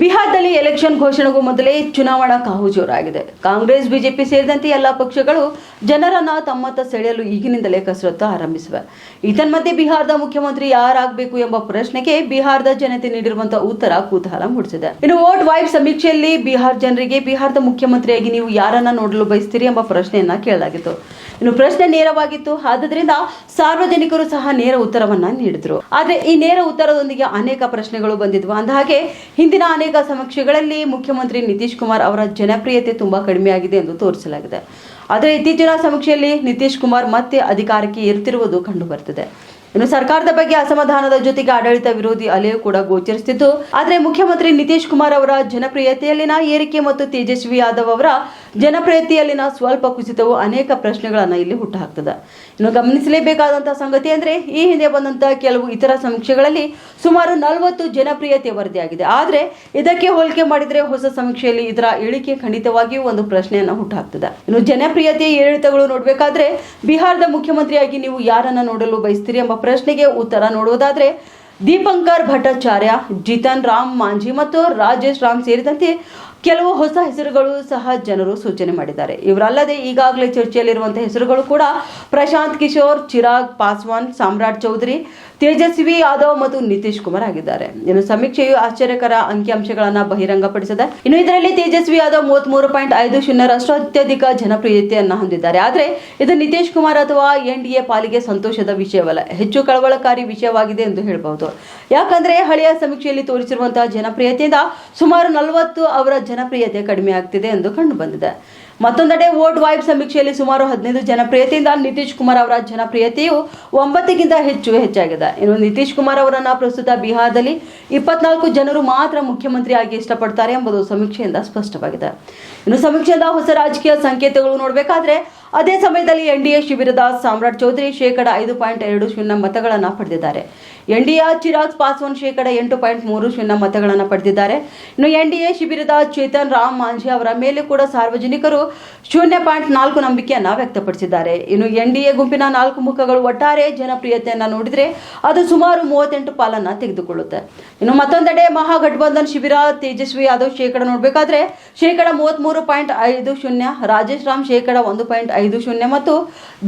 ಬಿಹಾರದಲ್ಲಿ ಎಲೆಕ್ಷನ್ ಘೋಷಣೆಗೂ ಮೊದಲೇ ಚುನಾವಣಾ ಕಾವು ಜೋರಾಗಿದೆ. ಕಾಂಗ್ರೆಸ್, ಬಿಜೆಪಿ ಸೇರಿದಂತೆ ಎಲ್ಲ ಪಕ್ಷಗಳು ಜನರನ್ನ ತಮ್ಮತ್ತ ಸೆಳೆಯಲು ಈಗಿನಿಂದಲೇ ಕಸರತ್ತು ಆರಂಭಿಸಿವೆ. ಇದನ್ಮಧ್ಯೆ ಬಿಹಾರದ ಮುಖ್ಯಮಂತ್ರಿ ಯಾರಾಗಬೇಕು ಎಂಬ ಪ್ರಶ್ನೆಗೆ ಬಿಹಾರದ ಜನತೆ ನೀಡಿರುವಂತಹ ಉತ್ತರ ಕುತೂಹಲ ಮೂಡಿಸಿದೆ. ಇನ್ನು ವೋಟ್ ವೈಫ್ ಸಮೀಕ್ಷೆಯಲ್ಲಿ ಬಿಹಾರ ಜನರಿಗೆ ಬಿಹಾರದ ಮುಖ್ಯಮಂತ್ರಿಯಾಗಿ ನೀವು ಯಾರನ್ನ ನೋಡಲು ಬಯಸ್ತೀರಿ ಎಂಬ ಪ್ರಶ್ನೆಯನ್ನ ಕೇಳಲಾಗಿತ್ತು. ಇನ್ನು ಪ್ರಶ್ನೆ ನೇರವಾಗಿತ್ತು. ಆದ್ದರಿಂದ ಸಾರ್ವಜನಿಕರು ಸಹ ನೇರ ಉತ್ತರವನ್ನ ನೀಡಿದ್ರು. ಆದ್ರೆ ಈ ನೇರ ಉತ್ತರದೊಂದಿಗೆ ಅನೇಕ ಪ್ರಶ್ನೆಗಳು ಬಂದಿದ್ವು. ಅಂದಹಾಗೆ ಹಿಂದಿನ ಅನೇಕ ಸಮೀಕ್ಷೆಗಳಲ್ಲಿ ಮುಖ್ಯಮಂತ್ರಿ ನಿತೀಶ್ ಕುಮಾರ್ ಅವರ ಜನಪ್ರಿಯತೆ ತುಂಬಾ ಕಡಿಮೆಯಾಗಿದೆ ಎಂದು ತೋರಿಸಲಾಗಿದೆ. ಆದರೆ ಇತ್ತೀಚಿನ ಸಮೀಕ್ಷೆಯಲ್ಲಿ ನಿತೀಶ್ ಕುಮಾರ್ ಮತ್ತೆ ಅಧಿಕಾರಕ್ಕೆ ಏರುತ್ತಿರುವುದು ಕಂಡು ಬರ್ತಿದೆ ಇನ್ನು ಸರ್ಕಾರದ ಬಗ್ಗೆ ಅಸಮಾಧಾನದ ಜೊತೆಗೆ ಆಡಳಿತ ವಿರೋಧಿ ಅಲೆಯೂ ಕೂಡ ಗೋಚರಿಸುತ್ತಿದ್ದು, ಆದರೆ ಮುಖ್ಯಮಂತ್ರಿ ನಿತೀಶ್ ಕುಮಾರ್ ಅವರ ಜನಪ್ರಿಯತೆಯಲ್ಲಿನ ಏರಿಕೆ ಮತ್ತು ತೇಜಸ್ವಿ ಯಾದವ್ ಅವರ ಜನಪ್ರಿಯತೆಯಲ್ಲಿನ ಸ್ವಲ್ಪ ಕುಸಿತವು ಅನೇಕ ಪ್ರಶ್ನೆಗಳನ್ನು ಇಲ್ಲಿ ಹುಟ್ಟುಹಾಕ್ತದೆ. ಇನ್ನು ಗಮನಿಸಲೇಬೇಕಾದಂಥ ಸಂಗತಿ ಅಂದ್ರೆ, ಈ ಹಿಂದೆ ಬಂದಂಥ ಕೆಲವು ಇತರ ಸಮೀಕ್ಷೆಗಳಲ್ಲಿ ಸುಮಾರು ನಲವತ್ತು ಜನಪ್ರಿಯತೆ ವರದಿಯಾಗಿದೆ. ಆದರೆ, ಇದಕ್ಕೆ ಹೋಲಿಕೆ ಮಾಡಿದ್ರೆ ಹೊಸ ಸಮೀಕ್ಷೆಯಲ್ಲಿ ಇದರ ಇಳಿಕೆ ಖಂಡಿತವಾಗಿಯೂ ಒಂದು ಪ್ರಶ್ನೆಯನ್ನು ಹುಟ್ಟುಹಾಕ್ತದೆ. ಇನ್ನು ಜನಪ್ರಿಯತೆ ಏರಿಳಿತಗಳು ನೋಡಬೇಕಾದ್ರೆ, ಬಿಹಾರದ ಮುಖ್ಯಮಂತ್ರಿಯಾಗಿ ನೀವು ಯಾರನ್ನ ನೋಡಲು ಬಯಸ್ತೀರಿ ಎಂಬ ಪ್ರಶ್ನೆಗೆ ಉತ್ತರ ನೋಡುವುದಾದ್ರೆ, ದೀಪಂಕರ್ ಭಟ್ಟಾಚಾರ್ಯ, ಜಿತನ್ ರಾಮ್ ಮಾಂಜಿ ಮತ್ತು ರಾಜೇಶ್ ರಾಮ್ ಸೇರಿದಂತೆ ಕೆಲವು ಹೊಸ ಹೆಸರುಗಳು ಸಹ ಜನರು ಸೂಚನೆ ಮಾಡಿದ್ದಾರೆ. ಇವರಲ್ಲದೆ ಈಗಾಗಲೇ ಚರ್ಚೆಯಲ್ಲಿರುವಂತಹ ಹೆಸರುಗಳು ಕೂಡ ಪ್ರಶಾಂತ್ ಕಿಶೋರ್, ಚಿರಾಗ್ ಪಾಸ್ವಾನ್, ಸಾಮ್ರಾಟ್ ಚೌಧರಿ, ತೇಜಸ್ವಿ ಯಾದವ್ ಮತ್ತು ನಿತೀಶ್ ಕುಮಾರ್ ಆಗಿದ್ದಾರೆ. ಇನ್ನು ಸಮೀಕ್ಷೆಯು ಆಶ್ಚರ್ಯಕರ ಅಂಕಿಅಂಶಗಳನ್ನು ಬಹಿರಂಗಪಡಿಸಿದೆ. ಇನ್ನು ಇದರಲ್ಲಿ ತೇಜಸ್ವಿ ಯಾದವ್ ಮೂವತ್ಮೂರು ಪಾಯಿಂಟ್ ಐದು ಶೂನ್ಯರಷ್ಟು ಅತ್ಯಧಿಕ ಜನಪ್ರಿಯತೆಯನ್ನು ಹೊಂದಿದ್ದಾರೆ. ಆದರೆ ಇದು ನಿತೀಶ್ ಕುಮಾರ್ ಅಥವಾ ಎನ್ ಡಿ ಪಾಲಿಗೆ ಸಂತೋಷದ ವಿಷಯವಲ್ಲ. ಹೆಚ್ಚು ಕಳವಳಕಾರಿ ವಿಷಯವಾಗಿದೆ ಎಂದು ಹೇಳಬಹುದು. ಯಾಕಂದ್ರೆ ಹಳೆಯ ಸಮೀಕ್ಷೆಯಲ್ಲಿ ತೋರಿಸಿರುವಂತಹ ಜನಪ್ರಿಯತೆಯಿಂದ ಸುಮಾರು ನಲವತ್ತು ಅವರ ಜನಪ್ರಿಯತೆ ಕಡಿಮೆ ಆಗ್ತಿದೆ ಎಂದು ಕಂಡು ಬಂದಿದೆ. ಮತ್ತೊಂದೆಡೆ ವೋಟ್ ವೈಬ್ ಸಮೀಕ್ಷೆಯಲ್ಲಿ ಸುಮಾರು ಹದಿನೈದು ಜನಪ್ರಿಯತೆಯಿಂದ ನಿತೀಶ್ ಕುಮಾರ್ ಅವರ ಜನಪ್ರಿಯತೆಯು ಒಂಬತ್ತಕ್ಕಿಂತ ಹೆಚ್ಚು ಹೆಚ್ಚಾಗಿದೆ. ಇನ್ನು ನಿತೀಶ್ ಕುಮಾರ್ ಅವರನ್ನ ಪ್ರಸ್ತುತ ಬಿಹಾರದಲ್ಲಿ ಇಪ್ಪತ್ನಾಲ್ಕು ಜನರು ಮಾತ್ರ ಮುಖ್ಯಮಂತ್ರಿಯಾಗಿ ಇಷ್ಟಪಡ್ತಾರೆ ಎಂಬುದು ಸಮೀಕ್ಷೆಯಿಂದ ಸ್ಪಷ್ಟವಾಗಿದೆ. ಇನ್ನು ಸಮೀಕ್ಷೆಯಿಂದ ಹೊಸ ರಾಜಕೀಯ ಸಂಕೇತಗಳು ನೋಡಬೇಕಾದ್ರೆ ಅದೇ ಸಮಯದಲ್ಲಿ ಎನ್ ಡಿ ಎ ಶಿಬಿರದ ಸಾಮ್ರಾಟ್ ಚೌಧರಿ ಶೇಕಡ ಐದು ಪಾಯಿಂಟ್ ಎರಡು ಶೂನ್ಯ ಮತಗಳನ್ನು ಪಡೆದಿದ್ದಾರೆ. N D A Chirag Paswan ಶೇಕಡ ಎಂಟು ಪಾಯಿಂಟ್ ಮೂರು ಶೂನ್ಯ ಮತಗಳನ್ನು ಪಡೆದಿದ್ದಾರೆ. ಇನ್ನು ಎನ್ ಡಿ ಎ ಶಿಬಿರದ ಚೇತನ್ ರಾಮ್ ಮಾಂಜಿ ಅವರ ಮೇಲೆ ಕೂಡ ಸಾರ್ವಜನಿಕರು ಶೂನ್ಯ ಪಾಯಿಂಟ್ ನಾಲ್ಕು ನಂಬಿಕೆಯನ್ನು ವ್ಯಕ್ತಪಡಿಸಿದ್ದಾರೆ. ಇನ್ನು ಎನ್ ಡಿ ಎ ಗುಂಪಿನ ನಾಲ್ಕು ಮುಖಗಳು ಒಟ್ಟಾರೆ ಜನಪ್ರಿಯತೆಯನ್ನು ನೋಡಿದರೆ ಅದು ಸುಮಾರು ಮೂವತ್ತೆಂಟು ಪಾಲನ್ನು ತೆಗೆದುಕೊಳ್ಳುತ್ತೆ. ಇನ್ನು ಮತ್ತೊಂದೆಡೆ ಮಹಾಗಠಬಂಧನ್ ಶಿಬಿರ, ತೇಜಸ್ವಿ ಯಾದವ್ ಶೇಕಡ ನೋಡಬೇಕಾದ್ರೆ ಶೇಕಡ ಮೂವತ್ಮೂರು ಪಾಯಿಂಟ್ ಐದು ಶೂನ್ಯ, ರಾಜೇಶ್ ರಾಮ್ ಶೇಕಡ ಒಂದು ಪಾಯಿಂಟ್ ಐದು ಶೂನ್ಯ ಮತ್ತು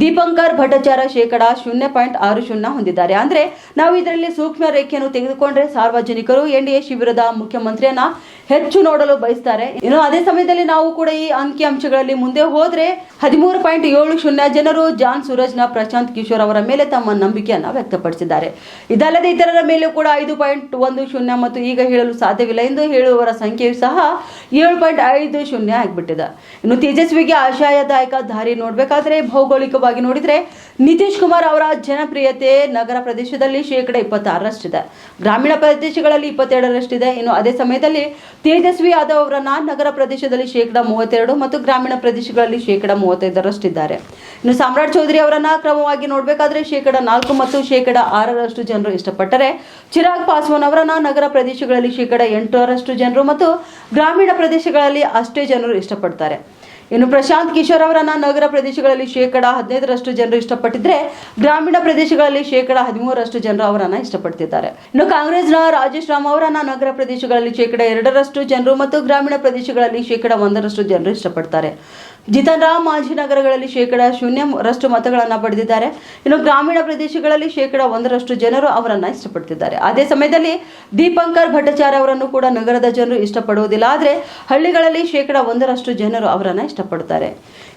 ದೀಪಂಕರ್ ಭಟ್ಟಾಚಾರ ಶೇಕಡ ಶೂನ್ಯ ಪಾಯಿಂಟ್ ಆರು ಶೂನ್ಯ ಹೊಂದಿದ್ದಾರೆ. ಅಂದ್ರೆ ನಾವು ಇದರಲ್ಲಿ ಸೂಕ್ಷ್ಮ ರೇಖೆಯನ್ನು ತೆಗೆದುಕೊಂಡ್ರೆ ಸಾರ್ವಜನಿಕರು ಎನ್ ಡಿ ಎ ಶಿಬಿರದ ಮುಖ್ಯಮಂತ್ರಿಯನ್ನ ಹೆಚ್ಚು ನೋಡಲು ಬಯಸ್ತಾರೆ. ಇನ್ನು ಅದೇ ಸಮಯದಲ್ಲಿ ನಾವು ಕೂಡ ಈ ಅಂಕಿ ಅಂಶಗಳಲ್ಲಿ ಮುಂದೆ ಹೋದ್ರೆ ಹದಿಮೂರು ಪಾಯಿಂಟ್ ಏಳು ಶೂನ್ಯ ಜನರು ಜಾನ್ ಸೂರಜ್ನ ಪ್ರಶಾಂತ್ ಕಿಶೋರ್ ಅವರ ಮೇಲೆ ತಮ್ಮ ನಂಬಿಕೆಯನ್ನ ವ್ಯಕ್ತಪಡಿಸಿದ್ದಾರೆ. ಇದಲ್ಲದೆ ಇತರರ ಮೇಲೂ ಕೂಡ ಐದು ಪಾಯಿಂಟ್ ಒಂದು ಶೂನ್ಯ ಮತ್ತು ಈಗ ಹೇಳಲು ಸಾಧ್ಯವಿಲ್ಲ ಎಂದು ಹೇಳುವವರ ಸಂಖ್ಯೆಯು ಸಹ ಏಳು ಪಾಯಿಂಟ್ ಐದು ಶೂನ್ಯ ಆಗಿಬಿಟ್ಟಿದೆ. ಇನ್ನು ತೇಜಸ್ವಿಗೆ ಆಶಾಯದಾಯಕ ದಾರಿ ನೋಡಬೇಕಾದ್ರೆ ಭೌಗೋಳಿಕವಾಗಿ ನೋಡಿದರೆ ನಿತೀಶ್ ಕುಮಾರ್ ಅವರ ಜನಪ್ರಿಯತೆ ನಗರ ಪ್ರದೇಶದಲ್ಲಿ ಶೇಕಡ ಇಪ್ಪತ್ತಾರರಷ್ಟಿದೆ. ಗ್ರಾಮೀಣ ಪ್ರದೇಶಗಳಲ್ಲಿ ಇಪ್ಪತ್ತೆರಡರಷ್ಟಿದೆ. ಇನ್ನು ಅದೇ ಸಮಯದಲ್ಲಿ ತೇಜಸ್ವಿ ಯಾದವ್ ಅವರನ್ನ ನಗರ ಪ್ರದೇಶದಲ್ಲಿ ಶೇಕಡ ಮೂವತ್ತೆರಡು ಮತ್ತು ಗ್ರಾಮೀಣ ಪ್ರದೇಶಗಳಲ್ಲಿ ಶೇಕಡ ಮೂವತ್ತೈದರಷ್ಟಿದ್ದಾರೆ. ಇನ್ನು ಸಾಮ್ರಾಟ್ ಚೌಧರಿ ಅವರನ್ನ ಕ್ರಮವಾಗಿ ನೋಡಬೇಕಾದ್ರೆ ಶೇಕಡ ನಾಲ್ಕು ಮತ್ತು ಶೇಕಡ ಆರರಷ್ಟು ಜನರು ಇಷ್ಟಪಟ್ಟರೆ ಚಿರಾಗ್ ಪಾಸ್ವಾನ್ ಅವರನ್ನ ನಗರ ಪ್ರದೇಶಗಳಲ್ಲಿ ಶೇಕಡ ಎಂಟರಷ್ಟು ಜನರು ಮತ್ತು ಗ್ರಾಮೀಣ ಪ್ರದೇಶಗಳಲ್ಲಿ ಅಷ್ಟೇ ಜನರು ಇಷ್ಟಪಡ್ತಾರೆ. ಇನ್ನು ಪ್ರಶಾಂತ್ ಕಿಶೋರ್ ಅವರನ್ನ ನಗರ ಪ್ರದೇಶಗಳಲ್ಲಿ ಶೇಕಡ ಹದಿನೈದರಷ್ಟು ಜನರು ಇಷ್ಟಪಟ್ಟಿದ್ರೆ ಗ್ರಾಮೀಣ ಪ್ರದೇಶಗಳಲ್ಲಿ ಶೇಕಡ ಹದಿಮೂರರಷ್ಟು ಜನರು ಅವರನ್ನ ಇಷ್ಟಪಡ್ತಿದ್ದಾರೆ. ಇನ್ನು ಕಾಂಗ್ರೆಸ್ನ ರಾಜೇಶ್ ರಾಮ್ ಅವರನ್ನ ನಗರ ಪ್ರದೇಶಗಳಲ್ಲಿ ಶೇಕಡ ಎರಡರಷ್ಟು ಜನರು ಮತ್ತು ಗ್ರಾಮೀಣ ಪ್ರದೇಶಗಳಲ್ಲಿ ಶೇಕಡ ಒಂದರಷ್ಟು ಜನರು ಇಷ್ಟಪಡ್ತಾರೆ. ಜಿತನ್ ರಾಮ್ ಮಾಜಿ ನಗರಗಳಲ್ಲಿ ಶೇಕಡ ಶೂನ್ಯರಷ್ಟು ಮತಗಳನ್ನು ಪಡೆದಿದ್ದಾರೆ. ಇನ್ನು ಗ್ರಾಮೀಣ ಪ್ರದೇಶಗಳಲ್ಲಿ ಶೇಕಡ ಒಂದರಷ್ಟು ಜನರು ಅವರನ್ನ ಇಷ್ಟಪಡ್ತಿದ್ದಾರೆ. ಅದೇ ಸಮಯದಲ್ಲಿ ದೀಪಂಕರ್ ಭಟ್ಟಾಚಾರ್ಯ ಅವರನ್ನು ಕೂಡ ನಗರದ ಜನರು ಇಷ್ಟಪಡುವುದಿಲ್ಲ. ಆದರೆ ಹಳ್ಳಿಗಳಲ್ಲಿ ಶೇಕಡ ಒಂದರಷ್ಟು ಜನರು ಅವರನ್ನ ಇಷ್ಟಪಡ್ತಾರೆ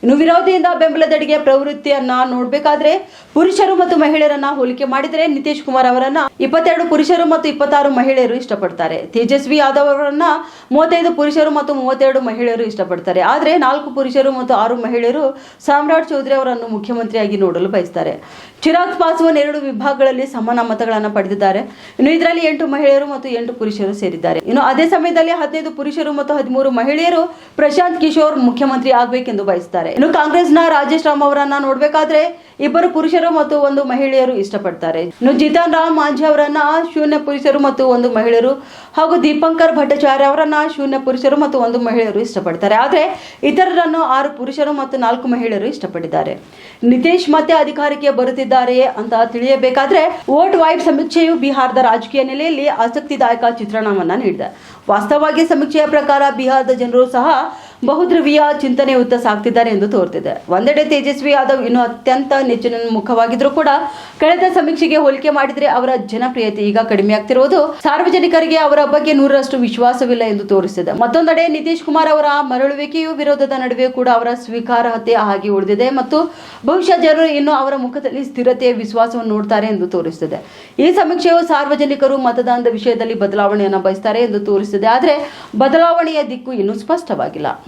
ಇನ್ನು ವಿರೋಧಿಯಿಂದ ಬೆಂಬಲದಡಿಗೆ ಪ್ರವೃತ್ತಿಯನ್ನ ನೋಡಬೇಕಾದ್ರೆ ಪುರುಷರು ಮತ್ತು ಮಹಿಳೆಯರನ್ನ ಹೋಲಿಕೆ ಮಾಡಿದರೆ ನಿತೀಶ್ ಕುಮಾರ್ ಅವರನ್ನ ಇಪ್ಪತ್ತೆರಡು ಪುರುಷರು ಮತ್ತು ಇಪ್ಪತ್ತಾರು ಮಹಿಳೆಯರು ಇಷ್ಟಪಡ್ತಾರೆ. ತೇಜಸ್ವಿ ಯಾದವ್ ಅವರನ್ನ ಮೂವತ್ತೈದು ಪುರುಷರು ಮತ್ತು ಮೂವತ್ತೆರಡು ಮಹಿಳೆಯರು ಇಷ್ಟಪಡ್ತಾರೆ. ಆದರೆ ನಾಲ್ಕು ಪುರುಷರು ಮತ್ತು ಆರು ಮಹಿಳೆಯರು ಸಾಮ್ರಾಟ್ ಚೌಧರಿ ಅವರನ್ನು ಮುಖ್ಯಮಂತ್ರಿಯಾಗಿ ನೋಡಲು ಬಯಸ್ತಾರೆ. ಚಿರಾಗ್ ಪಾಸ್ವಾನ್ ಎರಡು ವಿಭಾಗಗಳಲ್ಲಿ ಸಮಾನ ಮತಗಳನ್ನು ಪಡೆದಿದ್ದಾರೆ. ಇನ್ನು ಇದರಲ್ಲಿ ಎಂಟು ಮಹಿಳೆಯರು ಮತ್ತು ಎಂಟು ಪುರುಷರು ಸೇರಿದ್ದಾರೆ. ಇನ್ನು ಅದೇ ಸಮಯದಲ್ಲಿ ಹದಿನೈದು ಪುರುಷರು ಮತ್ತು ಹದಿಮೂರು ಮಹಿಳೆಯರು ಪ್ರಶಾಂತ್ ಕಿಶೋರ್ ಮುಖ್ಯಮಂತ್ರಿ ಆಗಬೇಕೆಂದು ಬಯಸ್ತಾರೆ. ಇನ್ನು ಕಾಂಗ್ರೆಸ್ನ ರಾಜೇಶ್ ರಾಮ್ ಅವರನ್ನ ನೋಡ್ಬೇಕಾದ್ರೆ ಇಬ್ಬರು ಪುರುಷರು ಮತ್ತು ಒಂದು ಮಹಿಳೆಯರು ಇಷ್ಟಪಡ್ತಾರೆ. ಇನ್ನು ಜಿತನ್ ರಾಮ್ ಮಾಂಜಿ ಅವರನ್ನ ಶೂನ್ಯ ಪುರುಷರು ಮತ್ತು ಒಂದು ಮಹಿಳೆಯರು ಹಾಗೂ ದೀಪಂಕರ್ ಭಟ್ಟಾಚಾರ್ಯ ಅವರನ್ನ ಶೂನ್ಯ ಪುರುಷರು ಮತ್ತು ಒಂದು ಮಹಿಳೆಯರು ಇಷ್ಟಪಡ್ತಾರೆ. ಆದರೆ ಇತರರನ್ನು ಆರು ಪುರುಷರು ಮತ್ತು ನಾಲ್ಕು ಮಹಿಳೆಯರು ಇಷ್ಟಪಡಿದ್ದಾರೆ ನಿತೀಶ್ ಮತ್ತೆ ಅಧಿಕಾರಕ್ಕೆ ಬರುತ್ತಿದ್ದಾರೆಯೇ ಅಂತ ತಿಳಿಯಬೇಕಾದ್ರೆ ವೋಟ್ ವೈಬ್ ಸಮೀಕ್ಷೆಯು ಬಿಹಾರದ ರಾಜಕೀಯ ನೆಲೆಯಲ್ಲಿ ಆಸಕ್ತಿದಾಯಕ ಚಿತ್ರಣವನ್ನ ನೀಡಿದೆ. ವಾಸ್ತವವಾಗಿ ಸಮೀಕ್ಷೆಯ ಪ್ರಕಾರ ಬಿಹಾರದ ಜನರು ಸಹ ಬಹುಧ್ರುವೀಯ ಚಿಂತನೆಯುತ್ತ ಸಾಕ್ತಿದ್ದಾರೆ ಎಂದು ತೋರ್ತಿದೆ. ಒಂದೆಡೆ ತೇಜಸ್ವಿ ಯಾದವ್ ಇನ್ನು ಅತ್ಯಂತ ನೆಚ್ಚಿನ ಮುಖವಾಗಿದ್ರೂ ಕೂಡ ಕಳೆದ ಸಮೀಕ್ಷೆಗೆ ಹೋಲಿಕೆ ಮಾಡಿದರೆ ಅವರ ಜನಪ್ರಿಯತೆ ಈಗ ಕಡಿಮೆಯಾಗ್ತಿರುವುದು ಸಾರ್ವಜನಿಕರಿಗೆ ಅವರ ಬಗ್ಗೆ ನೂರರಷ್ಟು ವಿಶ್ವಾಸವಿಲ್ಲ ಎಂದು ತೋರಿಸಿದೆ. ಮತ್ತೊಂದೆಡೆ ನಿತೀಶ್ ಕುಮಾರ್ ಅವರ ಮರಳುವಿಕೆಯು ವಿರೋಧದ ನಡುವೆ ಕೂಡ ಅವರ ಸ್ವೀಕಾರಾರ್ಹತೆ ಆಗಿ ಉಳಿದಿದೆ ಮತ್ತು ಬಹುಶಃ ಜನರು ಇನ್ನು ಅವರ ಮುಖದಲ್ಲಿ ಸ್ಥಿರತೆಯ ವಿಶ್ವಾಸವನ್ನು ನೋಡ್ತಾರೆ ಎಂದು ತೋರಿಸಿದೆ. ಈ ಸಮೀಕ್ಷೆಯು ಸಾರ್ವಜನಿಕರು ಮತದಾನದ ವಿಷಯದಲ್ಲಿ ಬದಲಾವಣೆಯನ್ನು ಬಯಸ್ತಾರೆ ಎಂದು ತೋರಿಸಿದೆ. ಆದರೆ ಬದಲಾವಣೆಯ ದಿಕ್ಕು ಇನ್ನೂ ಸ್ಪಷ್ಟವಾಗಿಲ್ಲ.